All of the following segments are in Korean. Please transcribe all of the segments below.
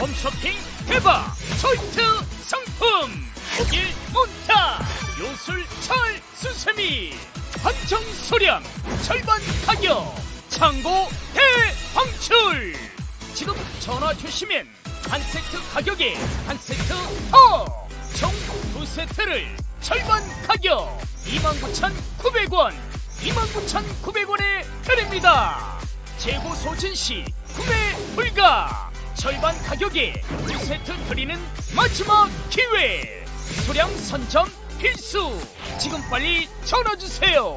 홈쇼핑 대박! 초이트 상품! 독일 몬타! 요술 철 수세미! 한정 소량 절반 가격! 창고 대방출! 지금 전화 주시면 한 세트 가격에 한 세트 더 총 두 세트를 절반 가격! 29,900원! 29,900원에 드립니다! 재고 소진 시 구매 불가 절반 가격에 두 세트 드리는 마지막 기회. 소량 선점 필수. 지금 빨리 전화 주세요.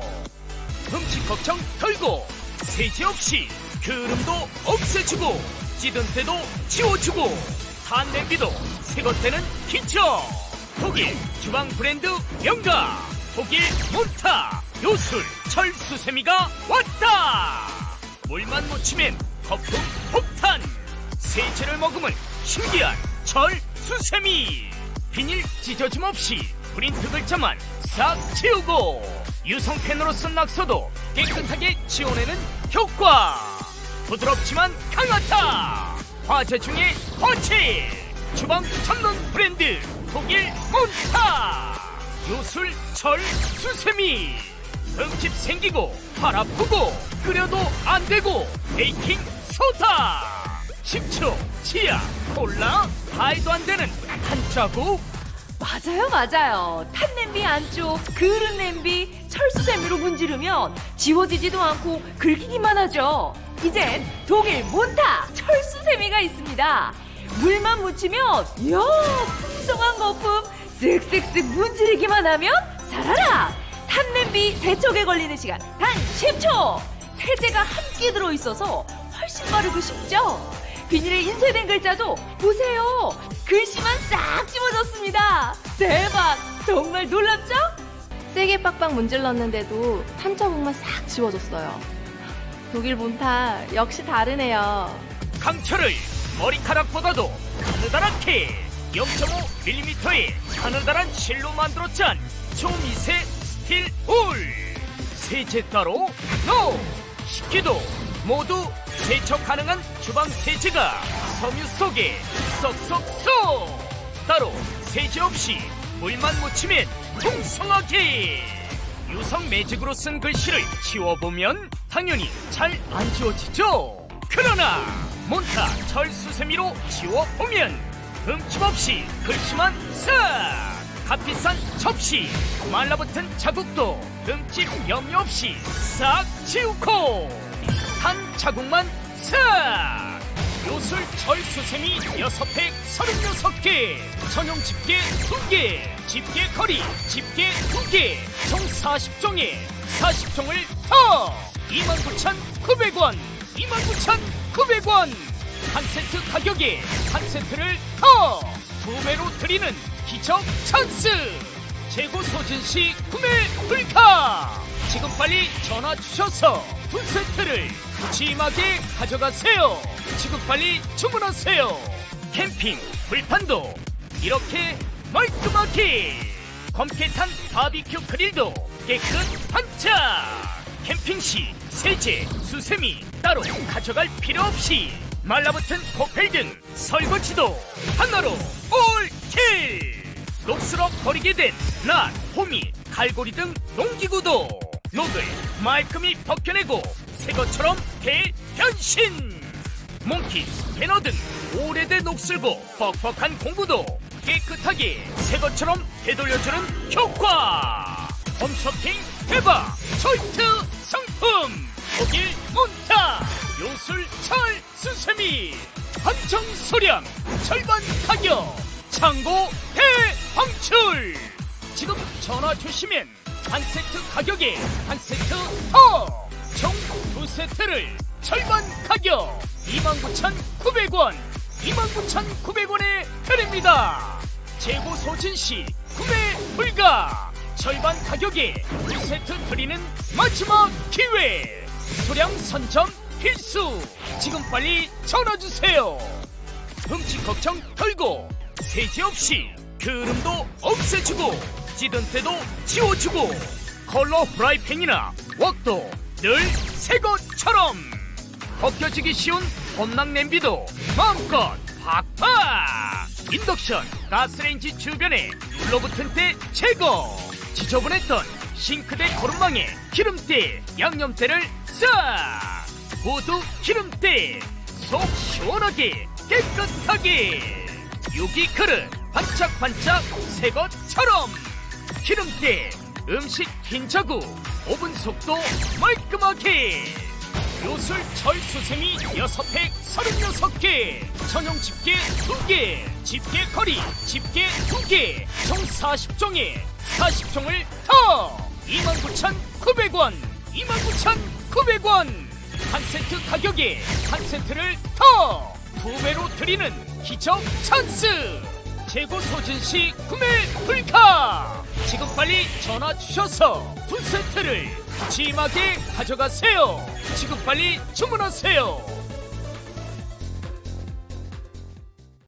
흠집 걱정 덜고 세제 없이 그름도 없애주고 찌든 때도 지워주고 탄 냄비도 새것 때는 기쳐 독일 주방 브랜드 명가. 독일 몬타. 요술 철수세미가 왔다. 물만 묻히면 거품 폭탄 세제를 머금은 신기한 철수세미. 비닐 찢어짐 없이 프린트 글자만 싹 지우고 유성펜으로 쓴 낙서도 깨끗하게 지워내는 효과. 부드럽지만 강하다. 화재 중에 화채 주방 전문 브랜드 독일 몬타. 요술 철 수세미. 흠집 생기고 팔 아프고 끓여도 안 되고 베이킹 소다 10초 치약 콜라 다이도 안 되는 한 자국 맞아요, 맞아요. 탄냄비 안쪽 그릇 냄비 철수세미로 문지르면 지워지지도 않고 긁히기만 하죠. 이젠 독일 몬타 철수세미가 있습니다. 물만 묻히면 이야 풍성한 거품 쓱쓱쓱 문지르기만 하면 자라라 탄냄비 세척에 걸리는 시간 단 10초 세제가 함께 들어있어서 훨씬 빠르고 쉽죠 비닐에 인쇄된 글자도 보세요. 글씨만 싹 지워졌습니다. 대박! 정말 놀랍죠? 세게 빡빡 문질렀는데도 한 자국만 싹 지워졌어요. 독일 몬타 역시 다르네요. 강철을 머리카락보다도 가느다랗게 0.5mm의 가느다란 실로 만들어 짠 초미세 스틸 울 세제 따로? 노! 식기도 모두 세척 가능한 주방 세제가 섬유 속에 쏙쏙쏙! 따로 세제 없이 물만 묻히면 풍성하게! 유성 매직으로 쓴 글씨를 지워보면 당연히 잘 안 지워지죠? 그러나 몬타 철수세미로 지워보면 흠집 없이 글씨만 싹! 값비싼 접시 말라붙은 자국도 흠집 염려 없이 싹 지우고 한 자국만 싹 요술 철수세미 6팩 36개. 전용 집게 2개 집게 거리 집게 2개 총 40종에 40종을 더! 29,900원 29,900원! 한 세트 가격에 한 세트를 더! 구매로 드리는 기적 찬스! 재고 소진 시 구매 불가 빨리 전화 주셔서 두 세트를 푸짐하게 가져가세요. 지금 빨리 주문하세요. 캠핑 불판도 이렇게 말끔하게 검게 탄 바비큐 그릴도 깨끗 반짝 캠핑 시 세제, 수세미 따로 가져갈 필요 없이 말라붙은 코펠 등 설거지도 하나로 올킬 녹슬어 버리게 된 낫, 호미, 갈고리 등 농기구도 녹을 말끔히 벗겨내고 새것처럼 대변신! 몽키 스캐너 등 오래된 녹슬고 뻑뻑한 공구도 깨끗하게 새것처럼 되돌려주는 효과! 홈쇼핑 대박! 초이트 상품! 독일 몬타! 요술 철 수세미! 한정 소량! 절반 가격! 창고 대방출! 지금 전화 주시면 한 세트 가격에 한 세트 더 총 두 세트를 절반 가격 29,900원 29,900원에 드립니다. 재고 소진 시 구매 불가! 절반 가격에 두 세트 드리는 마지막 기회! 소량 선점 필수! 지금 빨리 전화 주세요! 흠집 걱정 덜고 세제 없이 그름도 없애주고 찌든 때도 지워주고 컬러 프라이팬이나 웍도 늘 새 것처럼. 벗겨지기 쉬운 범랑 냄비도 마음껏 팍 팍팍 인덕션 가스레인지 주변에 눌러붙은 때 제거 지저분했던 싱크대 거름망에 기름때 양념때를 싹! 모두 기름때 속 시원하게 깨끗하게! 여기 그릇 반짝반짝 새 것처럼 기름때 음식 흰자구 오븐 속도 말끔하게. 요술 철수세미 6팩 36개. 전용 집게 2개. 집게 거리 집게 2개. 총 40종에 40종을 더. 29,900원. 29,900원. 한 세트 가격에 한 세트를 더. 두 배로 드리는 기적 찬스. 재고 소진 시 구매 불가 빨리 전화 주셔서 두 세트를 푸짐하게 가져가세요. 지금 빨리 주문하세요